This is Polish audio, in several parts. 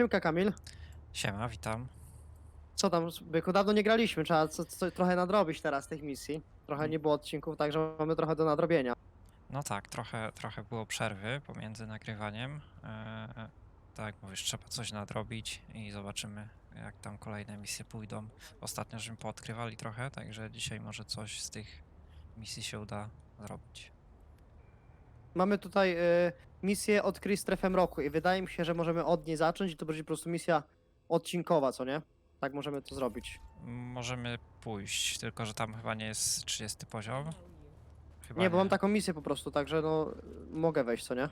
Siemka Kamil. Siema, witam. Co tam, byku, dawno nie graliśmy, trzeba co, co, trochę nadrobić teraz tych misji. Trochę nie było odcinków, także mamy trochę do nadrobienia. No tak, trochę, trochę było przerwy pomiędzy nagrywaniem. Eee, tak jak mówisz, trzeba coś nadrobić i zobaczymy, jak tam kolejne misje pójdą. Ostatnio żeśmy poodkrywali trochę, także dzisiaj może coś z tych misji się uda zrobić. Mamy tutaj y, misję Odkryj strefę mroku i wydaje mi się, że możemy od niej zacząć i to będzie po prostu misja odcinkowa, co nie? Tak możemy to zrobić. Możemy pójść, tylko że tam chyba nie jest 30 poziom. Chyba Nie, bo mam taką misję po prostu, także no mogę wejść, co nie?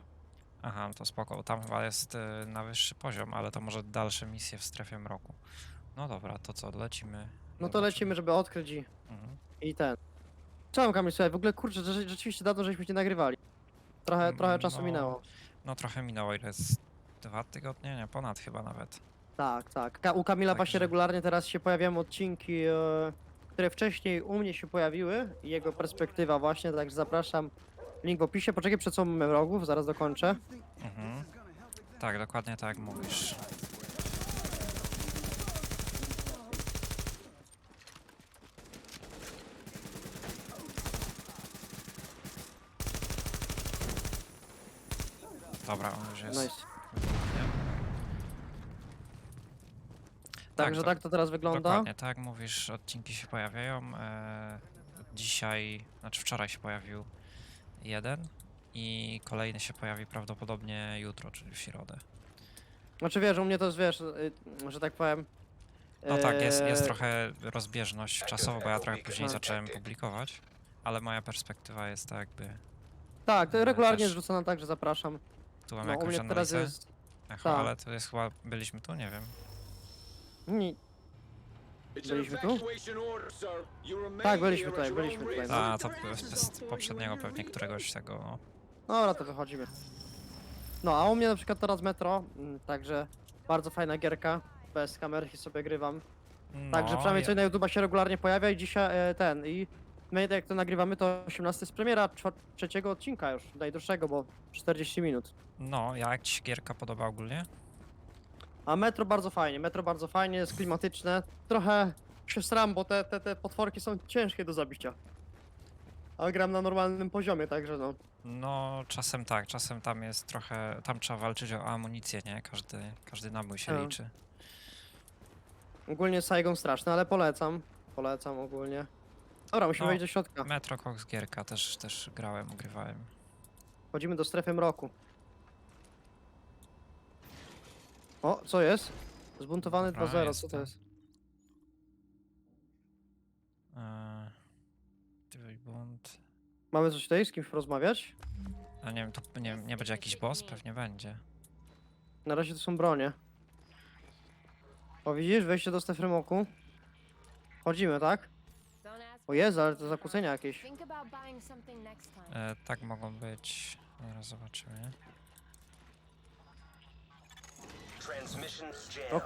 Aha, to spoko, tam chyba jest y, na wyższy poziom, ale to może dalsze misje w strefie mroku. No dobra, to co, lecimy. No to zobaczymy. lecimy, żeby odkryć i, Mhm. i ten. Tam Kamil, słuchaj, w ogóle kurczę, że, rzeczywiście dawno żeśmy nie nagrywali. Trochę, trochę czasu No. minęło. No trochę minęło, ile jest? Dwa tygodnie? Nie, ponad chyba nawet. Tak, tak. Ka- u Kamila właśnie regularnie teraz się pojawiają odcinki, e, które wcześniej u mnie się pojawiły. i Jego perspektywa właśnie, także zapraszam. Link w opisie. Poczekaj przed sobą wrogów, zaraz dokończę. Mhm. Tak, dokładnie tak jak mówisz. Dobra, on już jest. Nice. Nie? Także to- tak to teraz wygląda. Dokładnie, tak jak mówisz, odcinki się pojawiają. E, dzisiaj, znaczy wczoraj się pojawił jeden i kolejny się pojawi prawdopodobnie jutro, czyli w środę. Znaczy wiesz, u mnie to jest, wiesz, y, że tak powiem. No tak, jest, jest e, trochę rozbieżność czasowa, bo ja trochę później Tak. zacząłem publikować, ale moja perspektywa jest tak jakby, Tak, to regularnie też- rzucam, także zapraszam. Tu mam No, u jakąś mnie teraz analizę, jest. Echo, tak. ale to jest chyba, byliśmy tu, nie wiem. Nie, Byliśmy tu? Tak, byliśmy tutaj, byliśmy tutaj, no. A, to z, z poprzedniego pewnie któregoś tego, no. Dobra, to wychodzimy. No, a u mnie na przykład teraz metro, mm, także bardzo fajna gierka. Bez kamerki sobie grywam. Także No, przynajmniej ja- coś na YouTube się regularnie pojawia i dzisiaj e, ten i my jak to nagrywamy to 18 jest premiera czwar- trzeciego odcinka już, najdłuższego, bo 40 minut. No, jak ci się gierka podoba ogólnie? A metro bardzo fajnie, metro bardzo fajnie, jest klimatyczne. Trochę się sram, bo te, te, te potworki są ciężkie do zabicia. Ale gram na normalnym poziomie, także no. No, czasem tak, czasem tam jest trochę, tam trzeba walczyć o amunicję, nie? Każdy, każdy nabój się Tak. liczy. Ogólnie Saigon straszny, ale polecam. Polecam ogólnie. Dobra, musimy No. wejść do środka. Metro Cox gierka też, też grałem, ogrywałem. Wchodzimy do strefy mroku. O, co jest? Zbuntowany Dobra, 2-0, co to jest? Eee, Trójbund. Mamy coś tutaj z kimś porozmawiać? A nie wiem, to nie, nie będzie jakiś boss? Pewnie będzie. Na razie to są bronie. O widzisz, wejście do strefy mroku. Wchodzimy, tak? O Jezu, ale to zakłócenia jakieś. Think about buying something next time. E, tak mogą być. Zaraz zobaczymy. Transmissions O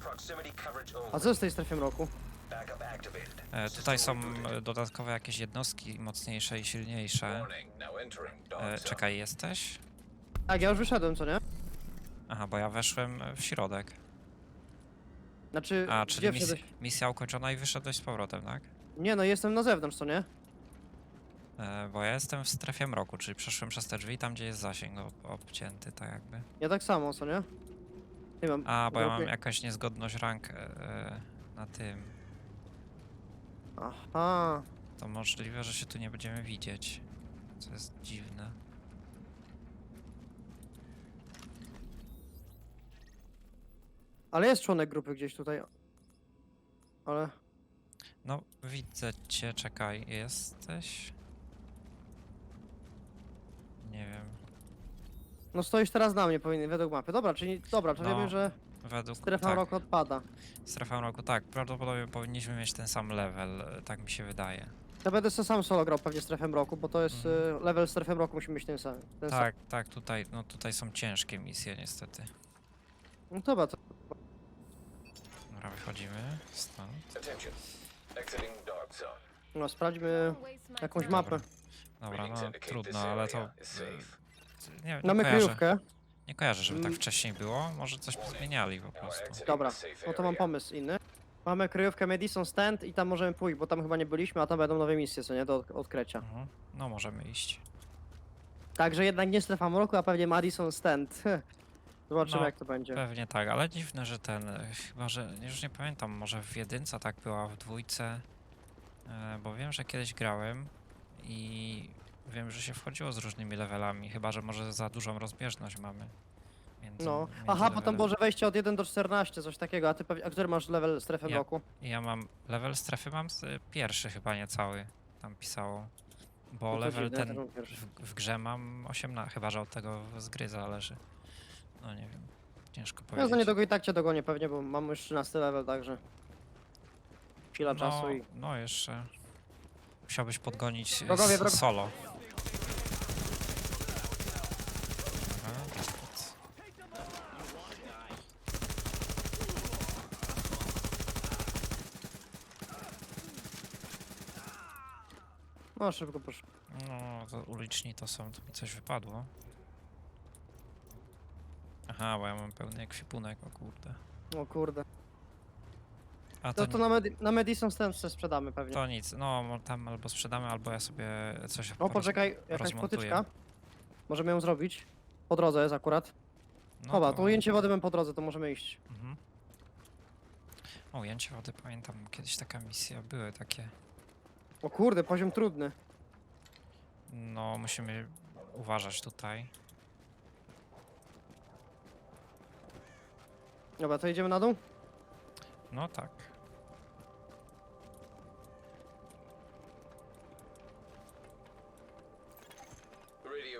Proximity coverage a over. co jest w tej strefie mroku? Backup activated. E, tutaj są e, dodatkowe jakieś jednostki mocniejsze i silniejsze. Warning, now entering dawn E, zone. czekaj, jesteś? Tak, ja już wyszedłem, co nie? Aha, bo ja weszłem e, w środek. Znaczy, A, gdzie czyli mis wszedłeś? misja ukończona i wyszedłeś z powrotem, tak? Nie no, jestem na zewnątrz, co nie? E, bo ja jestem w strefie mroku, czyli przeszłem przez te drzwi tam, gdzie jest zasięg ob obcięty, tak jakby. Ja tak samo, co nie? Nie mam. A, bo ja mam jakaś niezgodność rank e, e, na tym. Aha. To możliwe, że się tu nie będziemy widzieć. Co jest dziwne. Ale jest członek grupy gdzieś tutaj. Ale. No, widzę cię, czekaj, jesteś? Nie wiem. No stoisz teraz na mnie, powinien, według mapy. Dobra, czyli. Dobra, to No, wiemy, że Według strefa tak, mroku odpada. strefa mroku, tak, prawdopodobnie powinniśmy mieć ten sam level, e, tak mi się wydaje. Ja będę sobie sam solo grał pewnie strefę mroku, bo to jest Mhm. y, level strefy mroku, musi mieć ten sam. Ten Tak, tak, tutaj, no tutaj są ciężkie misje niestety. Sam. No dobra, to. Dobra, wychodzimy stąd. Attention. No, sprawdźmy jakąś mapę. Dobra, no trudno, ale to... e, Nie, nie Mamy kojarzę. kryjówkę. Nie kojarzę, żeby tak Mm. wcześniej było. Może coś zmieniali po prostu. Dobra, no to mam pomysł inny. Mamy kryjówkę Madison Stand i tam możemy pójść, bo tam chyba nie byliśmy, a tam będą nowe misje, co nie, do od- odkrycia. Mhm. No, możemy iść. Także jednak nie strefa mroku, a pewnie Madison Stand. Zobaczymy No, jak to będzie. Pewnie tak, ale dziwne, że ten, e, chyba, że już nie pamiętam, może w jedynce tak była, w dwójce, e, bo wiem, że kiedyś grałem i wiem, że się wchodziło z różnymi levelami, chyba, że może za dużą rozbieżność mamy. Między, No. między Aha, bo tam levelami. było, że wejście od 1 do 14, coś takiego, a ty pewnie, a który masz level strefy Ja- mroku? I Ja mam, level strefy mam z, pierwszy chyba nie cały, tam pisało. Bo No to level dziwne, ten pierwszy. w, w grze mam 18, chyba, że od tego z gry zależy. No nie wiem, ciężko Ja powiedzieć. za niedługo i tak cię dogonię pewnie, bo mam już 13 level, także... Chwila no, czasu i... No jeszcze. Musiałbyś podgonić Wrogowie, s- wrog- solo. Dobra. No szybko proszę. No, to uliczni to są, to mi coś wypadło. Aha, bo ja mam pełny ekwipunek, o kurde. O kurde. A to, To, to na, Medi na Madison Stand se sprzedamy pewnie. to nic, no mo- tam albo sprzedamy, albo ja sobie coś O, poroz- poczekaj, jakaś rozmontuję. potyczka. Możemy ją zrobić. Po drodze jest akurat. No Dobra, to ujęcie wody mam po drodze, to możemy iść. Mhm. O, ujęcie wody, pamiętam, kiedyś taka misja, były takie. O kurde, poziom trudny. No, musimy uważać tutaj. Dobra, to idziemy na dół? No tak.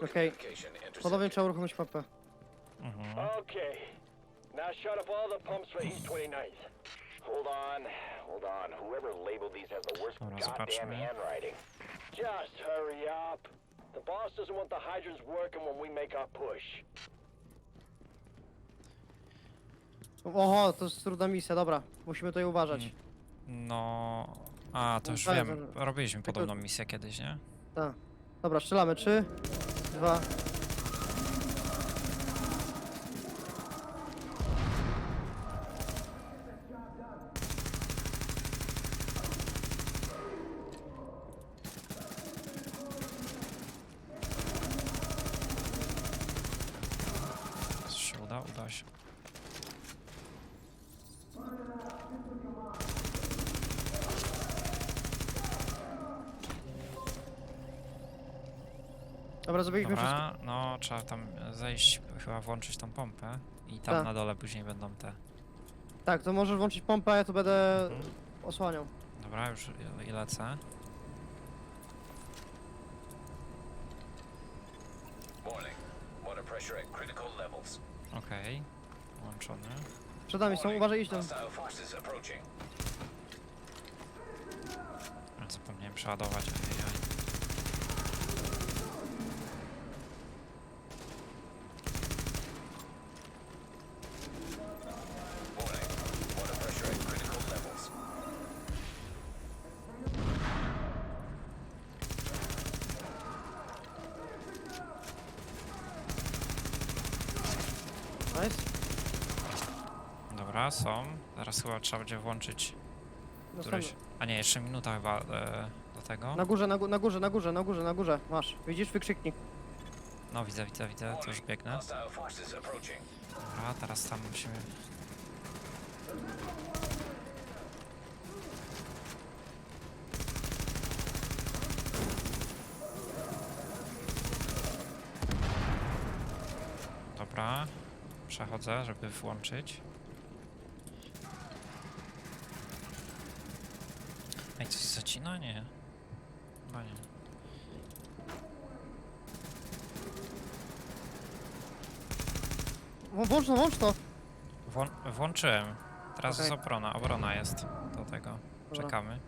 Communication Podobnie trzeba uruchomić papę. Mhm. Okay. Now shut up all the pumps for East 29th. Hold on, hold on. Whoever labeled these has the worst Dobra, goddamn zobaczmy. handwriting. Just hurry up. The boss doesn't want the hydrants working when we make our push. Oho, to jest trudna misja, dobra. Musimy tutaj uważać. Mm. No. A, to już Tak, wiem. tak. Robiliśmy podobną misję kiedyś, nie? Tak. Dobra, strzelamy. Trzy, dwa. Czy się uda? Uda się. Dobra, zrobiliśmy wszystko. Dobra, no trzeba tam zejść, chyba włączyć tą pompę i tam Tak. na dole później będą te. Tak, to możesz włączyć pompę, a ja tu będę Mhm. osłaniał. Dobra, już i- i lecę. Warning. Water pressure at critical levels. Okej. Włączony. Przed nami są, uważaj, idź tam. Hostile forces approaching. A, Zapomniałem przeładować. Ajajaj. Warning. Water pressure at critical levels. Nice. Dobra, są. Teraz chyba trzeba będzie włączyć któryś. A nie, jeszcze minuta chyba e, do tego. Na górze, na, gó- na górze, na górze, na górze, na górze. Masz. Widzisz wykrzyknik. No widzę, widzę, widzę, to już biegnę. Dobra, teraz tam musimy. Dobra, przechodzę, żeby włączyć. Ej, zacina? Nie. Chyba nie. Wł- Włącz to, włącz to. Włą włączyłem. Teraz Okej. jest obrona. Obrona jest do tego. Dobra. Czekamy. Eee,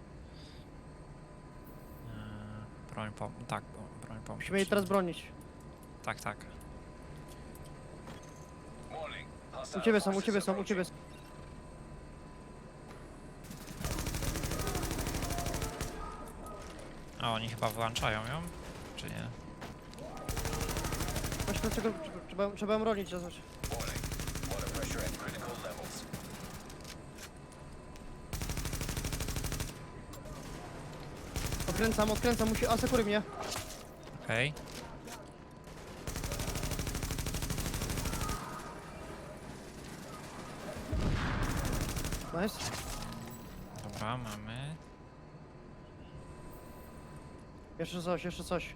broń pom... Tak, bo- broń pom... Musimy jej teraz bronić. Tak, tak. U ciebie są, u ciebie są, u ciebie są. A oni chyba wyłączają ją? Czy nie? Właśnie dlaczego... Trzeba, trzeba ją ronić, zaznaczyć. Warning. Water pressure at critical levels. Odkręcam, odkręcam, musi... Asekuruj mnie. Okej. Nice. Dobra, mamy. Jeszcze coś, jeszcze coś.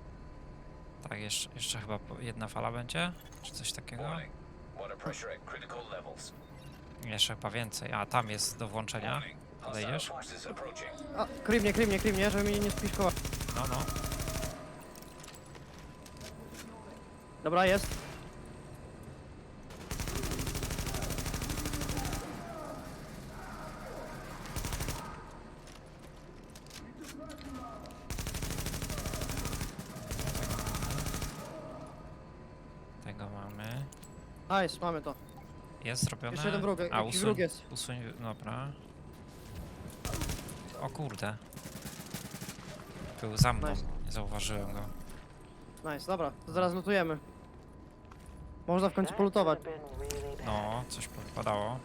Tak, jeszcze, jeszcze chyba po- jedna fala będzie? Czy coś takiego? Warning. Water pressure at critical levels. Jeszcze chyba więcej. A, tam jest do włączenia. Warning. Hostile Podejdziesz? forces approaching. A, kryj mnie, kryj mnie, kryj mnie, żeby mnie nie spiszkował. No, no. Dobra, jest. Tego mamy. Nice, mamy to. Jest zrobione? Jeszcze jeden wróg, A, jakiś usuń, wróg jest. usuń, dobra. O kurde. Był za mną, Nice. nie zauważyłem go. Nice, dobra, to zaraz lutujemy. Można w końcu polutować. No, coś powypadało.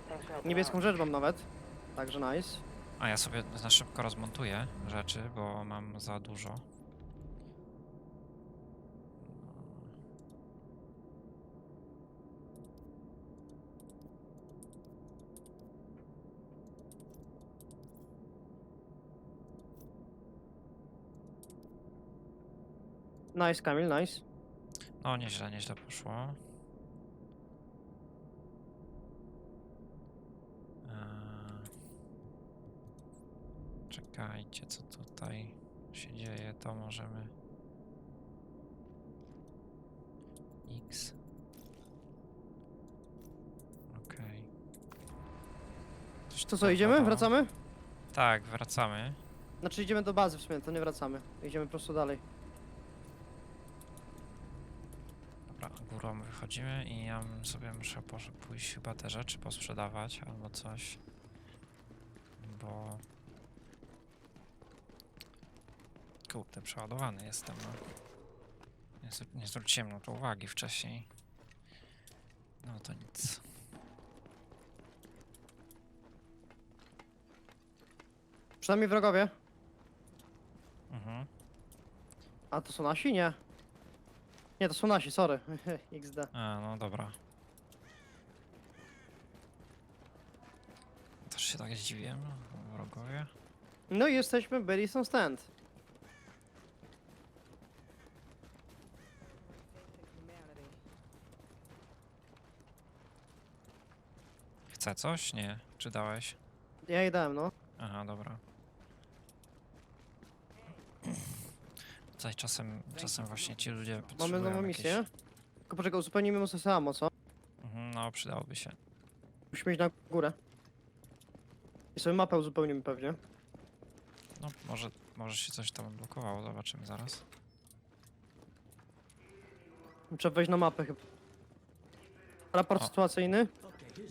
Niebieską rzecz mam nawet. Także nice. A ja sobie na szybko rozmontuję rzeczy, bo mam za dużo. Nice, Kamil, nice. No, nieźle, nieźle poszło. Eee, Czekajcie, co tutaj się dzieje, to możemy... X. Okej. Coś To co, idziemy? Wracamy? Tak, wracamy. Znaczy idziemy do bazy w sumie, to nie wracamy. Idziemy po prostu dalej. Dobra, górą wychodzimy i ja sobie muszę pójść chyba te rzeczy posprzedawać albo coś. Bo... Kurde, przeładowany jestem, no. Nie, nie zwróciłem na to uwagi wcześniej. No to nic. Przynajmniej wrogowie. Mhm. A to są nasi? Nie. Nie, to są nasi, sorry. XD. A, no dobra. Też się tak zdziwiłem, wrogowie. No i jesteśmy, byli są stand. Chce coś? Nie. Czy dałeś? Ja jej dałem, no. Aha, dobra. Tutaj czasem, czasem właśnie ci ludzie Mamy potrzebują nową jakieś- misję. Tylko poczekaj, uzupełnimy mu samo, co? Mhm, no, przydałoby się. Musimy iść na górę. I sobie mapę uzupełnimy pewnie. No, może, może się coś tam odblokowało, zobaczymy zaraz. Trzeba wejść na mapę chyba. Raport O. sytuacyjny.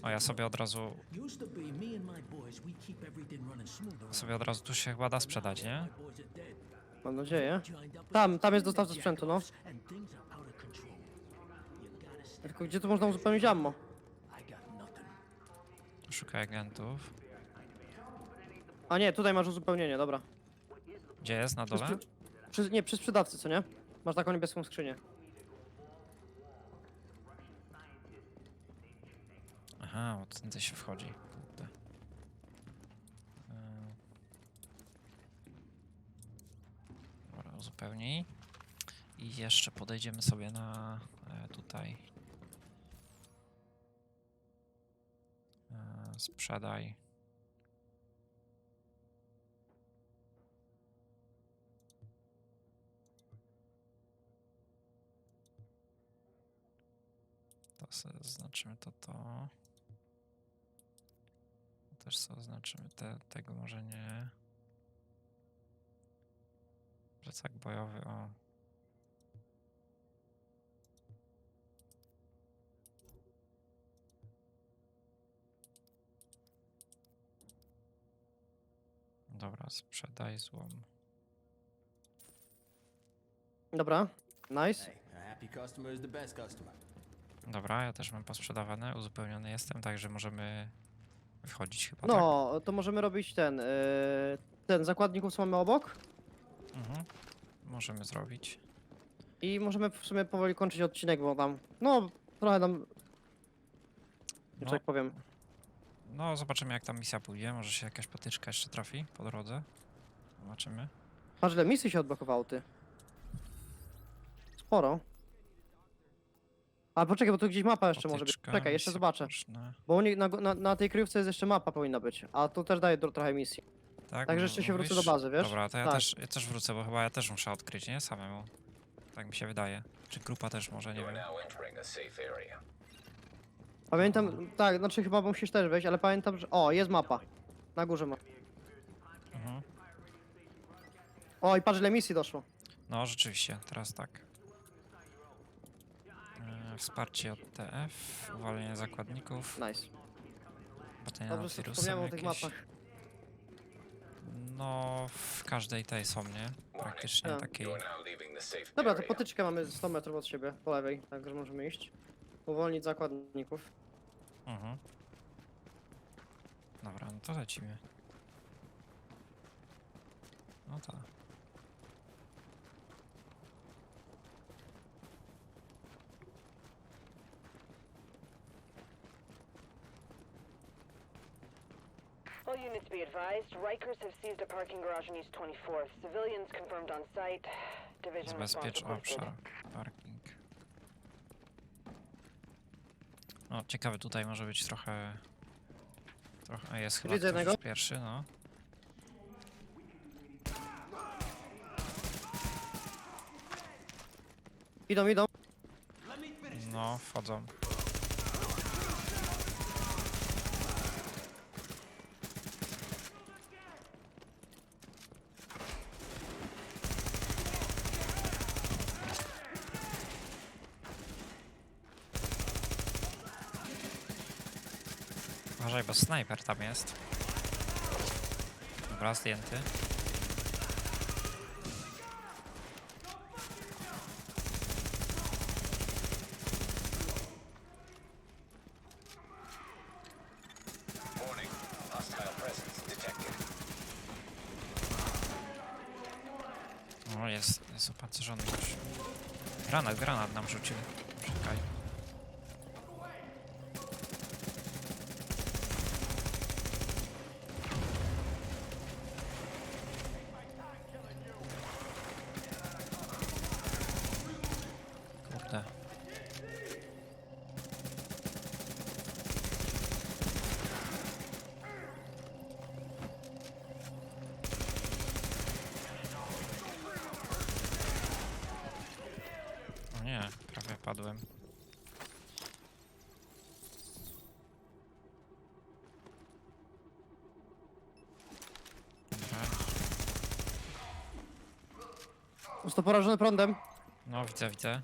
A ja sobie od razu, to sobie od razu tu się chyba da sprzedać, nie? Mam nadzieję. Tam, tam jest dostawca sprzętu, no. Tylko gdzie tu można uzupełnić ammo? Szukaj agentów. A nie, tutaj masz uzupełnienie, dobra. Gdzie jest? Na Przy, dole? sprzy- przy, nie, przy sprzedawcy, co nie? Masz taką niebieską skrzynię. Aha, od tędy się wchodzi. Kurde. Yy. Uzupełnij. I jeszcze podejdziemy sobie na e, tutaj. E, sprzedaj. To sobie zaznaczymy to to. Też sobie oznaczymy te, tego może nie. Plecak bojowy, o. Dobra, sprzedaj złom. Dobra, nice. Hey, a happy customer is the best customer. Dobra, ja też mam posprzedawane, uzupełniony jestem, także możemy wychodzić chyba, No, to możemy robić ten, yy, ten zakładników, co mamy obok. Mhm. Możemy zrobić. I możemy w sumie powoli kończyć odcinek, bo tam, no, trochę tam, że No, tak powiem. no, zobaczymy jak ta misja pójdzie, może się jakaś potyczka jeszcze trafi po drodze. Zobaczymy. Patrz, ile misji się odblokowało, ty. Sporo. Ale poczekaj, bo tu gdzieś mapa jeszcze może być. Czekaj, jeszcze misje zobaczę. poboczne. Bo oni, na, na, na tej kryjówce jest jeszcze mapa powinna być, a tu też daje dro- trochę misji. Tak, Także m- jeszcze się wrócę do mówisz? bazy, wiesz? Dobra, to ja, Tak. też, ja też wrócę, bo chyba ja też muszę odkryć, nie? Samemu. Tak mi się wydaje. Czy grupa też może, nie You are wiem. now entering a safe area. Pamiętam, tak, znaczy chyba musisz też wejść, ale pamiętam, że... O, jest mapa. Na górze ma. Mhm. O, i patrz, ile misji doszło. No, rzeczywiście, teraz tak. E, wsparcie od TF, uwalenie zakładników, Nice. bateria Dobrze nad sobie wirusem wspomniałem o tych jakieś. mapach. No, w każdej tej są, nie? Praktycznie Tak. takiej. Dobra, to potyczkę mamy 100 metrów od siebie, po lewej, także możemy iść. Uwolnić zakładników. Mhm. Dobra, no to lecimy. No tak. All units be advised, Rikers have seized a parking garage on East 24th. Civilians confirmed on site. Division response Zabezpiecz requested. obszar, parking. No, ciekawy tutaj może być trochę... Trochę, a jest chyba Widzę ktoś już pierwszy, no. Idą, idą. No, wchodzą. Uważaj, bo snajper tam jest. Dobra, zdjęty. O, jest, jest opancerzony już. Granat, granat nam rzucił. Czekaj. Kurde. O nie, prawie padłem. Dobra. Jest to porażony prądem. No widzę, widzę.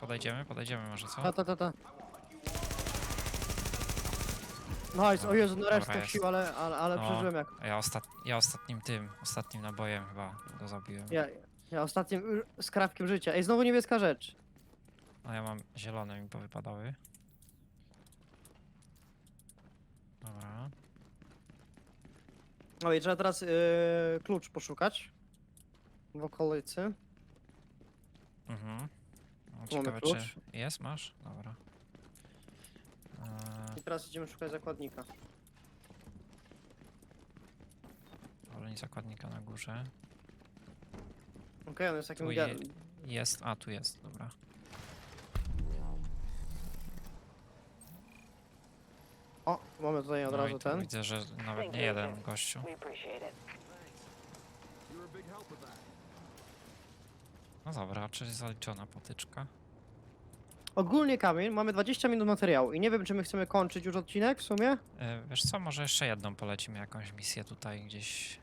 Podejdziemy, podejdziemy może co? Ta, ta, ta, ta. Nice, o Jezu, na Dobra, jest. sił, ale, ale, ale No. przeżyłem jak. Ja, ostat... ja ostatnim tym, ostatnim nabojem chyba go zabiłem. Ja, ja ostatnim y, skrawkiem życia. Ej, znowu niebieska rzecz. A ja mam zielone mi powypadały. Dobra. No i trzeba teraz y, klucz poszukać. W okolicy. Mhm. No, ciekawe klucz. czy jest, masz? Dobra. Eee, I teraz idziemy szukać zakładnika. Oleń zakładnika na górze. Okej, on jest takim... Tu je, jest, a tu jest, dobra. O, mamy tutaj od No i razu tu ten. widzę, że nawet nie jeden gościu. We appreciate it. No dobra, czyli zaliczona potyczka. Ogólnie Kamil, mamy 20 minut materiału i nie wiem czy my chcemy kończyć już odcinek w sumie. E, wiesz co, może jeszcze jedną polecimy, jakąś misję tutaj gdzieś.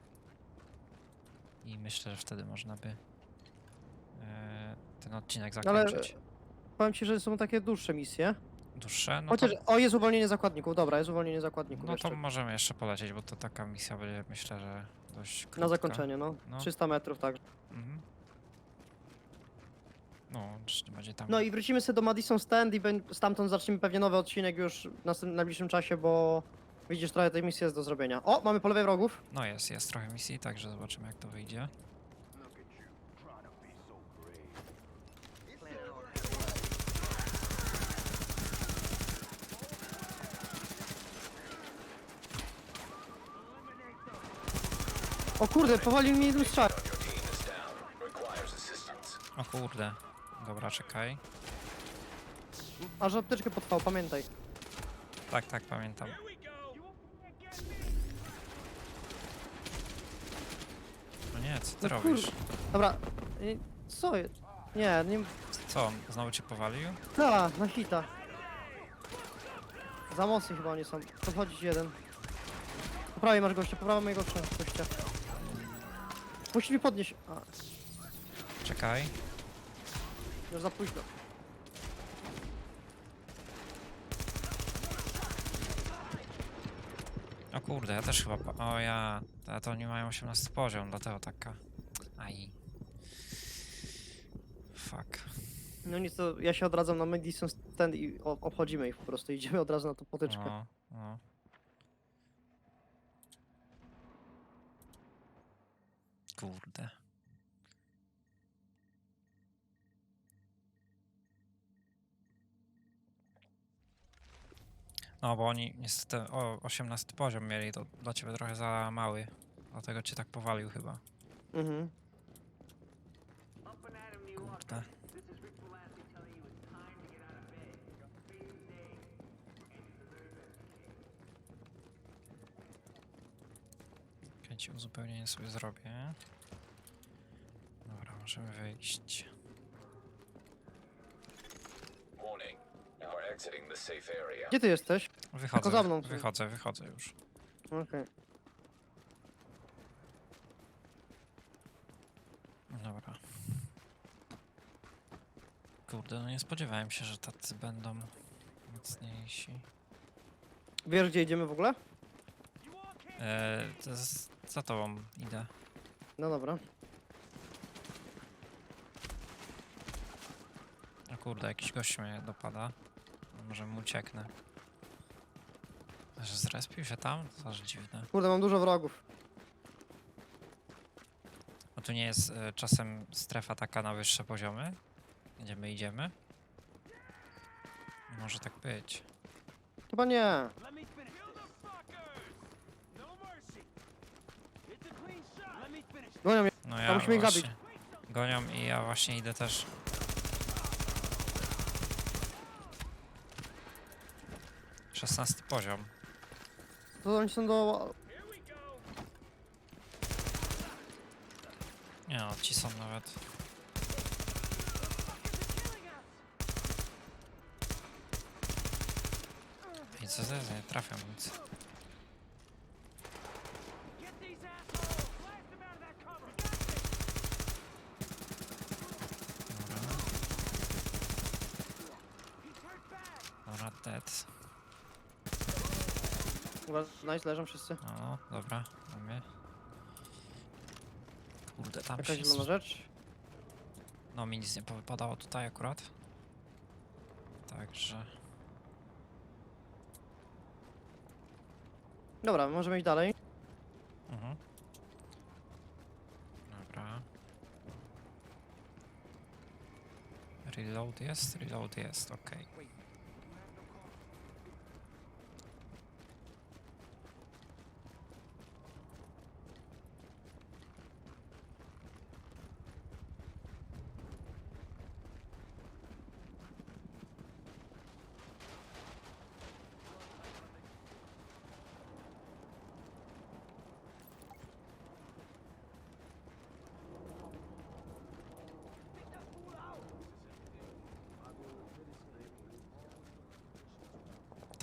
I myślę, że wtedy można by e, ten odcinek Ale zakończyć. powiem ci, że są takie dłuższe misje. Dłuższe? No Chociaż, to, o jest uwolnienie zakładników, dobra, jest uwolnienie zakładników no jeszcze. to możemy jeszcze polecieć, bo to taka misja będzie, myślę, że dość krótka. Na zakończenie, no. No. 300 metrów, tak. Mhm. No, czy będzie tam... No i wrócimy sobie do Madison Stand i bę- stamtąd zaczniemy pewnie nowy odcinek już w najbliższym czasie, bo widzisz, trochę tej misji jest do zrobienia. O, mamy po lewej wrogów. No jest, jest trochę misji, także zobaczymy jak to wyjdzie. O kurde, powalił mi jednym strzał. Your team is down. Requires assistance. O kurde. Dobra, czekaj. Aż apteczkę potrwał, pamiętaj. Tak, tak, pamiętam. No nie, co ty No robisz? Dobra, y, co jest? Nie, nie... Co, on znowu cię powalił? Da, na hita. Za mocni chyba oni są. Podchodzić jeden. Po prawej masz gościa, po prawej mojego gościa. gościa. Musi mi podnieść. A, Czekaj. Już za późno. O kurde, ja też chyba... po- O ja... To oni mają 18 poziom, dlatego taka... Aj. Fuck. No nic, to ja się odradzam na Madison Stand i o- obchodzimy ich po prostu. Idziemy od razu na tą potyczkę. No, no. Kurde. No bo oni niestety o 18 poziom mieli, to dla ciebie trochę za mały. Dlatego cię tak powalił chyba. Mhm. Kurde. Kręci uzupełnienie sobie zrobię. Dobra, możemy wyjść. Warning. You are exiting the safe area. Gdzie ty jesteś? Wychodzę, za mną wychodzę, wychodzę już. Okej. Dobra. Kurde, no nie spodziewałem się, że tacy będą mocniejsi. Wiesz gdzie idziemy w ogóle? Eee, to jest, za tobą idę. No dobra. O kurde, jakiś gość mnie dopada. Może mu ucieknę. Że zrespił się tam? To aż dziwne. Kurde, mam dużo wrogów. A tu nie jest e, czasem strefa taka na wyższe poziomy? Gdzie my idziemy? Może tak być. Chyba nie. Gonią mnie. No ja musimy ich zabić. właśnie gonią i ja właśnie idę też. Szesnasty poziom. To oni są do... Nie no, ci są nawet. I co jest? Nie trafiam nic. Dobra. Dobra, dead. Chyba Nice, leżą wszyscy. No, dobra, mamy. Kurde, tam Jakaś się... zielona rzecz. No mi nic nie powypadało tutaj akurat. Także... Dobra, możemy iść dalej. Mhm. Dobra. Reload jest, reload jest, okej.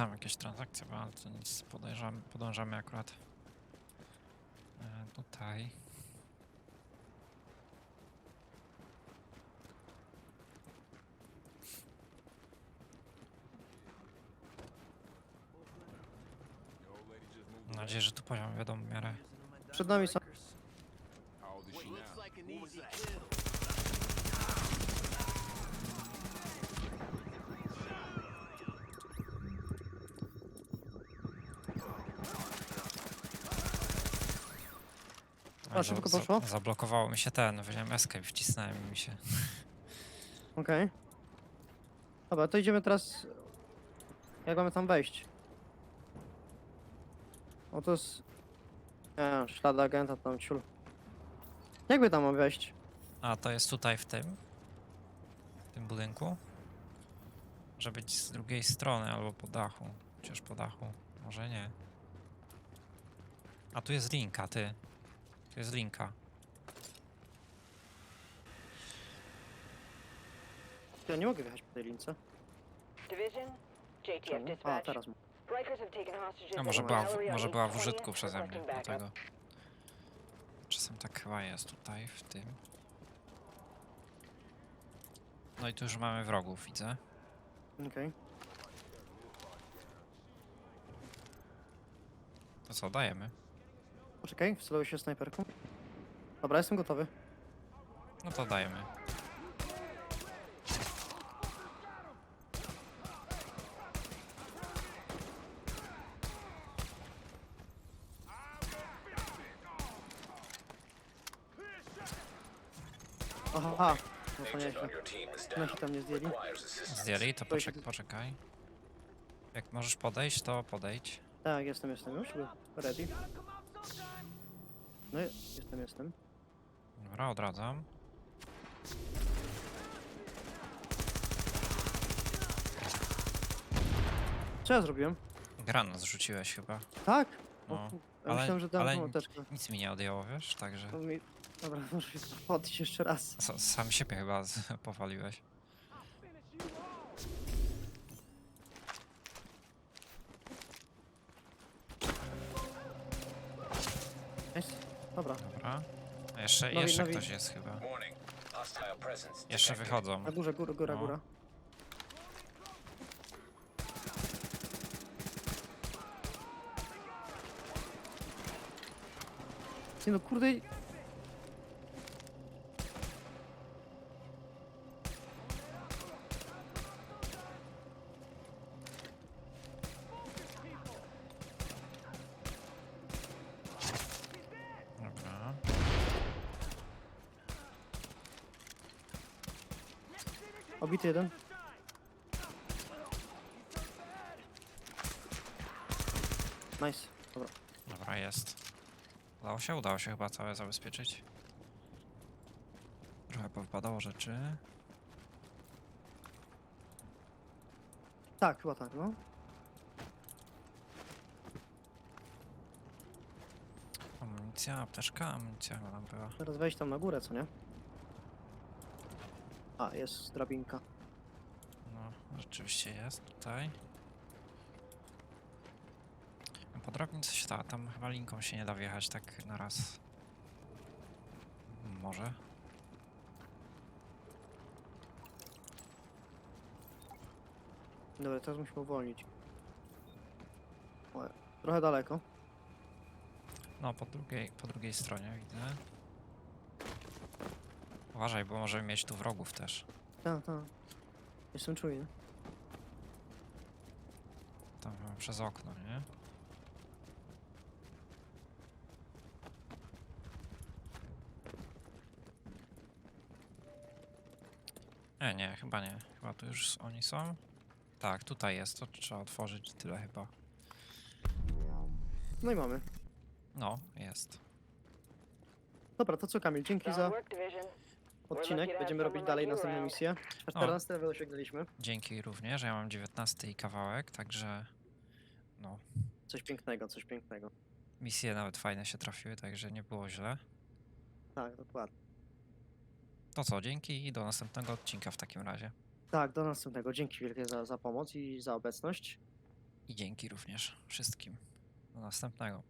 Tam jakieś transakcje były, ale to nic, podejrzamy, podążamy akurat. E, tutaj. Mam nadzieję, że tu poziom wiadomo w miarę. Przed nami są. Za- szybko za- poszło? Zablokowało mi się ten, wziąłem escape, wcisnąłem mi się. Okej. Dobra, to idziemy teraz... Jak mamy tam wejść? O, to jest... Nie, ślad agenta tam ciul. Jakby tam mam wejść? A to jest tutaj w tym? W tym budynku? Może być z drugiej strony albo po dachu. Chociaż po dachu. Może nie. A tu jest linka, ty. Tu jest linka. Ja nie mogę wjechać po tej lince. Division? JTF Czemu? A, dispatch. teraz. m- Rikers have taken hostages A at może była, w, może była w 20th, użytku przeze mnie, requesting backup. dlatego. Czasem tak chyba jest tutaj, w tym. No i tu już mamy wrogów, widzę. Okej. To co, dajemy? Poczekaj, wceluję się snajperką. Dobra, jestem gotowy. No to dajemy. Aha. No to nieźle. Nasi tam nie zdjęli. Zdjęli, to poczek poczekaj. Jak możesz podejść, to podejdź. Tak, jestem, jestem już. Ready. No, jestem, jestem. Dobra, odradzam. Co ja zrobiłem? Granat zrzuciłeś chyba. Tak? No, O, ja ale- myślałem, że dam ale-. Nic mi nie odjęło, wiesz, także... To mi... Dobra, może podnieść jeszcze raz. Sam siebie chyba z- powaliłeś. Dobra, Dobra. A jeszcze, Nowi- jeszcze nowi- ktoś jest chyba. Warning. Hostile presence. Jeszcze wychodzą. na górze, góra, góra, No. góra. Nie no, kurde... Dobra. Obity jeden. Nice. Dobra. Dobra, jest. Udało się? Udało się chyba całe zabezpieczyć. Trochę powpadało rzeczy. Tak, chyba tak, no. Amunicja, apteczka, amunicja chyba tam była. Teraz wejść tam na górę, co nie? A, jest drabinka. No, rzeczywiście jest tutaj. Po się da, tam chyba linką się nie da wjechać tak na raz. Może. Dobra, teraz musimy uwolnić. O, trochę daleko. No, po drugiej, po drugiej stronie widzę. Uważaj, bo możemy mieć tu wrogów też. Tak, tak. Jestem czujny. Tam chyba przez okno, nie? Nie, nie, chyba nie. Chyba tu już oni są. Tak, tutaj jest, to trzeba otworzyć tyle chyba. No i mamy. No, jest. Dobra, to co Kamil, dzięki za odcinek. Będziemy robić dalej następne misje. A 14 level osiągnęliśmy. Dzięki również, ja mam 19 i kawałek, także no, Coś pięknego, coś pięknego. misje nawet fajne się trafiły, także nie było źle. Tak, dokładnie. To co, dzięki i do następnego odcinka w takim razie. Tak, do następnego. Dzięki wielkie za, za pomoc i za obecność. I dzięki również wszystkim. Do następnego.